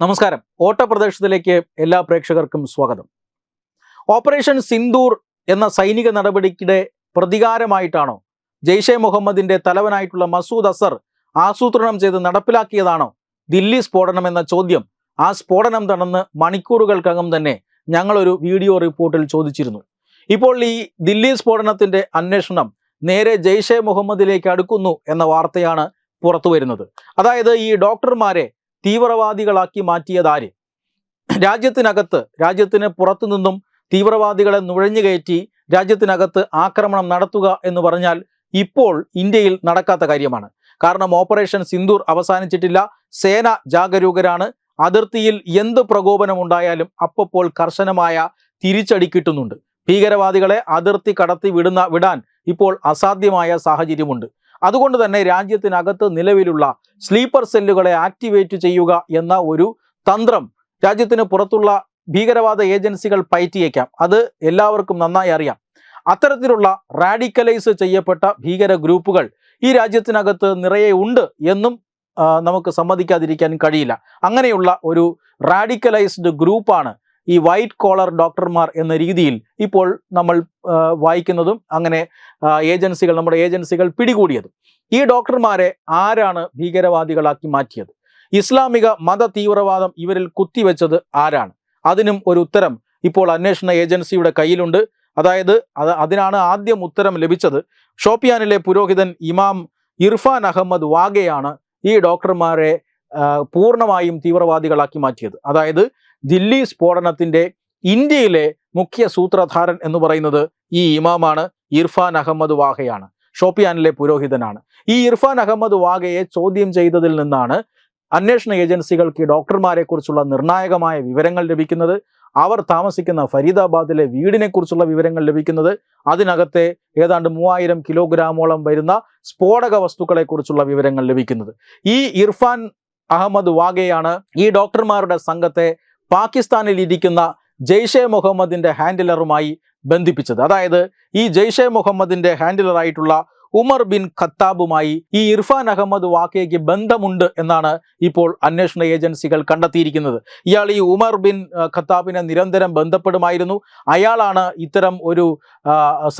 നമസ്കാരം. ഓട്ടപ്രദേശത്തിലേക്ക് എല്ലാ പ്രേക്ഷകർക്കും സ്വാഗതം. ഓപ്പറേഷൻ സിന്ദൂർ എന്ന സൈനിക നടപടിക്കിടെ പ്രതികാരമായിട്ടാണോ ജെയ്ഷെ മുഹമ്മദിന്റെ തലവനായിട്ടുള്ള മസൂദ് അസർ ആസൂത്രണം ചെയ്ത് നടപ്പിലാക്കിയതാണോ ദില്ലി സ്ഫോടനം എന്ന ചോദ്യം ആ സ്ഫോടനം തടന്ന് മണിക്കൂറുകൾക്കകം തന്നെ ഞങ്ങളൊരു വീഡിയോ റിപ്പോർട്ടിൽ ചോദിച്ചിരുന്നു. ഇപ്പോൾ ഈ ദില്ലി സ്ഫോടനത്തിന്റെ അന്വേഷണം നേരെ ജെയ്ഷെ മുഹമ്മദിലേക്ക് അടുക്കുന്നു എന്ന വാർത്തയാണ് പുറത്തു വരുന്നത് അതായത് ഈ ഡോക്ടർമാരെ തീവ്രവാദികളാക്കി മാറ്റിയതാര്? രാജ്യത്തിനകത്ത് രാജ്യത്തിന് പുറത്തു നിന്നും തീവ്രവാദികളെ നുഴഞ്ഞു കയറ്റി രാജ്യത്തിനകത്ത് ആക്രമണം നടത്തുക എന്ന് പറഞ്ഞാൽ ഇപ്പോൾ ഇന്ത്യയിൽ നടക്കാത്ത കാര്യമാണ്. കാരണം ഓപ്പറേഷൻ സിന്ദൂർ അവസാനിച്ചിട്ടില്ല സേന ജാഗരൂകരാണ് അതിർത്തിയിൽ എന്ത് പ്രകോപനം ഉണ്ടായാലും അപ്പോൾ കർശനമായ തിരിച്ചടി കിട്ടുന്നുണ്ട്. ഭീകരവാദികളെ അതിർത്തി കടത്തി വിടുന്ന വിടാൻ ഇപ്പോൾ അസാധ്യമായ സാഹചര്യമുണ്ട്. അതുകൊണ്ട് തന്നെ രാജ്യത്തിനകത്ത് നിലവിലുള്ള സ്ലീപ്പർ സെല്ലുകളെ ആക്ടിവേറ്റ് ചെയ്യുക എന്ന ഒരു തന്ത്രം രാജ്യത്തിന് പുറത്തുള്ള ഭീകരവാദ ഏജൻസികൾ പയറ്റിയേക്കാം. അത് എല്ലാവർക്കും നന്നായി അറിയാം. അത്തരത്തിലുള്ള റാഡിക്കലൈസ് ചെയ്യപ്പെട്ട ഭീകര ഗ്രൂപ്പുകൾ ഈ രാജ്യത്തിനകത്ത് നിറയെ ഉണ്ട് എന്നും നമുക്ക് സമ്മതിക്കാതിരിക്കാൻ കഴിയില്ല. അങ്ങനെയുള്ള ഒരു റാഡിക്കലൈസ്ഡ് ഗ്രൂപ്പാണ് ഈ വൈറ്റ് കോളർ ഡോക്ടർമാർ എന്ന രീതിയിൽ ഇപ്പോൾ നമ്മൾ വായിക്കുന്നതും അങ്ങനെ ഏജൻസികൾ നമ്മുടെ ഏജൻസികൾ പിടികൂടിയത്. ഈ ഡോക്ടർമാരെ ആരാണ് ഭീകരവാദികളാക്കി മാറ്റിയത്? ഇസ്ലാമിക മത തീവ്രവാദം ഇവരിൽ കുത്തിവെച്ചത് ആരാണ്? അതിനും ഒരു ഉത്തരം ഇപ്പോൾ അന്വേഷണ ഏജൻസിയുടെ കയ്യിലുണ്ട്. അതായത് അത് അതിനാണ് ആദ്യം ഉത്തരം ലഭിച്ചത്. ഷോപ്പിയാനിലെ പുരോഹിതൻ ഇമാം ഇർഫാൻ അഹമ്മദ് വാഗയാണ് ഈ ഡോക്ടർമാരെ പൂർണമായും തീവ്രവാദികളാക്കി മാറ്റിയത്. അതായത് ദില്ലി സ്ഫോടനത്തിന്റെ ഇന്ത്യയിലെ മുഖ്യ സൂത്രധാരൻ എന്ന് പറയുന്നത് ഈ ഇമാമാണ് ഇർഫാൻ അഹമ്മദ് വാഹയാണ്. ഷോപ്പിയാനിലെ പുരോഹിതനാണ്. ഈ ഇർഫാൻ അഹമ്മദ് വാഗയെ ചോദ്യം ചെയ്തതിൽ നിന്നാണ് അന്വേഷണ ഏജൻസികൾക്ക് ഡോക്ടർമാരെക്കുറിച്ചുള്ള ഡോക്ടർമാരെ കുറിച്ചുള്ള നിർണായകമായ വിവരങ്ങൾ ലഭിക്കുന്നത്. അവർ താമസിക്കുന്ന ഫരീദാബാദിലെ വീടിനെക്കുറിച്ചുള്ള വിവരങ്ങൾ ലഭിക്കുന്നത്. അതിനകത്തെ ഏതാണ്ട് മൂവായിരം കിലോഗ്രാമോളം വരുന്ന സ്ഫോടക വസ്തുക്കളെക്കുറിച്ചുള്ള വിവരങ്ങൾ ലഭിക്കുന്നത്. ഈ ഇർഫാൻ അഹമ്മദ് വാഗയാണ് ഈ ഡോക്ടർമാരുടെ സംഘത്തെ പാകിസ്ഥാനിൽ ഇരിക്കുന്ന ജെയ്ഷെ മുഹമ്മദിന്റെ ഹാൻഡിലറുമായി ബന്ധിപ്പിച്ചത്. അതായത് ഈ ജെയ്ഷെ മുഹമ്മദിന്റെ ഹാൻഡിലറായിട്ടുള്ള ഉമർ ബിൻ ഖത്താബുമായി ഈ ഇർഫാൻ അഹമ്മദ് വാക്കയ്ക്ക് ബന്ധമുണ്ട് എന്നാണ് ഇപ്പോൾ അന്വേഷണ ഏജൻസികൾ കണ്ടെത്തിയിരിക്കുന്നത്. ഇയാൾ ഈ ഉമർ ബിൻ ഖത്താബിനെ നിരന്തരം ബന്ധപ്പെടുമായിരുന്നു. അയാളാണ് ഇത്തരം ഒരു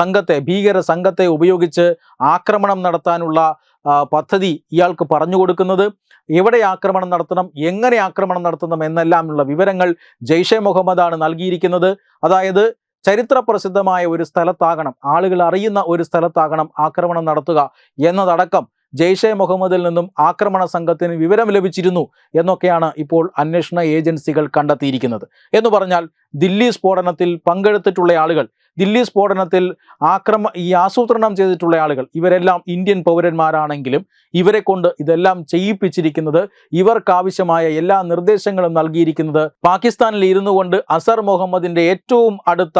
സംഘത്തെ ഭീകര സംഘത്തെ ഉപയോഗിച്ച് ആക്രമണം നടത്താനുള്ള പദ്ധതി ഇയാൾക്ക് പറഞ്ഞു കൊടുക്കുന്നത് എവിടെ ആക്രമണം നടത്തണം എങ്ങനെ ആക്രമണം നടത്തണം എന്നെല്ലാമുള്ള വിവരങ്ങൾ ജെയ്ഷെ മുഹമ്മദാണ് നൽകിയിരിക്കുന്നത്. അതായത് ചരിത്ര പ്രസിദ്ധമായ ഒരു സ്ഥലത്താകണം. ആളുകൾ അറിയുന്ന ഒരു സ്ഥലത്താകണം ആക്രമണം നടത്തുക എന്നതടക്കം ജെയ്ഷെ മുഹമ്മദിൽ നിന്നും ആക്രമണ സംഘത്തിന് വിവരം ലഭിച്ചിരുന്നു എന്നൊക്കെയാണ് ഇപ്പോൾ അന്വേഷണ ഏജൻസികൾ കണ്ടെത്തിയിരിക്കുന്നത്. എന്ന് പറഞ്ഞാൽ ദില്ലി സ്ഫോടനത്തിൽ പങ്കെടുത്തിട്ടുള്ള ആളുകൾ ദില്ലി സ്ഫോടനത്തിൽ ആക്രമ ഈ ആസൂത്രണം ചെയ്തിട്ടുള്ള ആളുകൾ ഇവരെല്ലാം ഇന്ത്യൻ പൗരന്മാരാണെങ്കിലും ഇവരെ കൊണ്ട് ഇതെല്ലാം ചെയ്യിപ്പിച്ചിരിക്കുന്നത് ഇവർക്കാവശ്യമായ എല്ലാ നിർദ്ദേശങ്ങളും നൽകിയിരിക്കുന്നത് പാകിസ്ഥാനിൽ ഇരുന്നു കൊണ്ട് അസർ മുഹമ്മദിന്റെ ഏറ്റവും അടുത്ത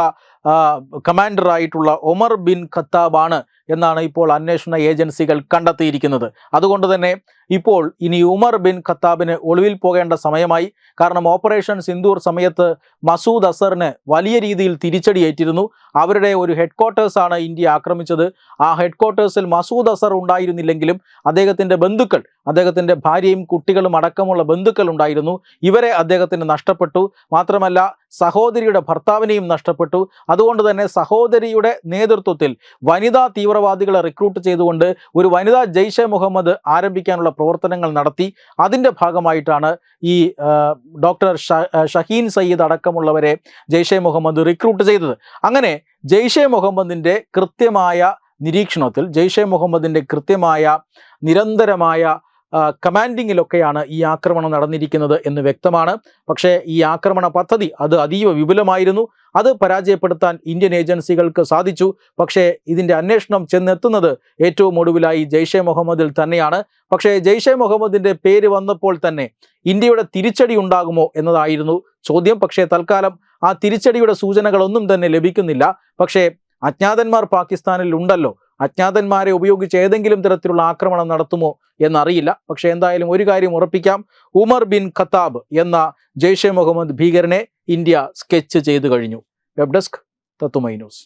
കമാൻഡറായിട്ടുള്ള ഒമർ ബിൻ ഖത്താബാണ് എന്നാണ് ഇപ്പോൾ അന്വേഷണ ഏജൻസികൾ കണ്ടെത്തിയിരിക്കുന്നത്. അതുകൊണ്ട് തന്നെ ഇപ്പോൾ ഇനി ഉമർ ബിൻ ഖത്താബിന് ഒളിവിൽ പോകേണ്ട സമയമായി. കാരണം ഓപ്പറേഷൻ സിന്ദൂർ സമയത്ത് മസൂദ് അസറിന് വലിയ രീതിയിൽ തിരിച്ചടിയേറ്റിരുന്നു അവരുടെ ഒരു ഹെഡ് ക്വാർട്ടേഴ്സാണ് ഇന്ത്യ ആക്രമിച്ചത്. ആ ഹെഡ്ക്വാർട്ടേഴ്സിൽ മസൂദ് അസർ ഉണ്ടായിരുന്നില്ലെങ്കിലും അദ്ദേഹത്തിന്റെ ബന്ധുക്കൾ അദ്ദേഹത്തിന്റെ ഭാര്യയും കുട്ടികളും അടക്കമുള്ള ബന്ധുക്കൾ ഉണ്ടായിരുന്നു. ഇവരെ അദ്ദേഹത്തിന് നഷ്ടപ്പെട്ടു. മാത്രമല്ല സഹോദരിയുടെ ഭർത്താവിനെയും നഷ്ടപ്പെട്ടു. അതുകൊണ്ട് തന്നെ സഹോദരിയുടെ നേതൃത്വത്തിൽ വനിതാ തീവ്രവാദികളെ റിക്രൂട്ട് ചെയ്തുകൊണ്ട് ഒരു വനിതാ ജെയ്ഷെ മുഹമ്മദ് ആരംഭിക്കാനുള്ള പ്രവർത്തനങ്ങൾ നടത്തി അതിന്റെ ഭാഗമായിട്ടാണ് ഈ ഡോക്ടർ ഷഹീൻ സയ്യിദ് അടക്കമുള്ളവരെ ജെയ്ഷെ മുഹമ്മദ് റിക്രൂട്ട് ചെയ്തത്. അങ്ങനെ ജെയ്ഷെ മുഹമ്മദിന്റെ കൃത്യമായ നിരീക്ഷണത്തിൽ ജെയ്ഷെ മുഹമ്മദിന്റെ കൃത്യമായ നിരന്തരമായ കമാൻഡിങ്ങിലൊക്കെയാണ് ഈ ആക്രമണം നടന്നിരിക്കുന്നത് എന്ന് വ്യക്തമാണ്. പക്ഷേ ഈ ആക്രമണ പദ്ധതി അത് അതീവ വിപുലമായിരുന്നു. അത് പരാജയപ്പെടുത്താൻ ഇന്ത്യൻ ഏജൻസികൾക്ക് സാധിച്ചു. പക്ഷേ ഇതിന്റെ അന്വേഷണം ചെന്നെത്തുന്നത് ഏറ്റവും ഒടുവിലായി ജെയ്ഷെ മുഹമ്മദിൽ തന്നെയാണ്. പക്ഷേ ജെയ്ഷെ മുഹമ്മദിന്റെ പേര് വന്നപ്പോൾ തന്നെ ഇന്ത്യയുടെ തിരിച്ചടി ഉണ്ടാകുമോ എന്നതായിരുന്നു ചോദ്യം. പക്ഷേ തൽക്കാലം ആ തിരിച്ചടിയുടെ സൂചനകളൊന്നും തന്നെ ലഭിക്കുന്നില്ല. പക്ഷേ അജ്ഞാതന്മാർ പാകിസ്ഥാനിൽ ഉണ്ടല്ലോ. അജ്ഞാതന്മാരെ ഉപയോഗിച്ച് ഏതെങ്കിലും തരത്തിലുള്ള ആക്രമണം നടത്തുമോ എന്നറിയില്ല. പക്ഷേ എന്തായാലും ഒരു കാര്യം ഉറപ്പിക്കാം. ഉമർ ബിൻ ഖത്താബ് എന്ന ജെയ്ഷെ മുഹമ്മദ് ഭീകരനെ ഇന്ത്യ സ്കെച്ച് ചെയ്തു കഴിഞ്ഞു. വെബ് ഡെസ്ക് തത്തുമൈ ന്യൂസ്.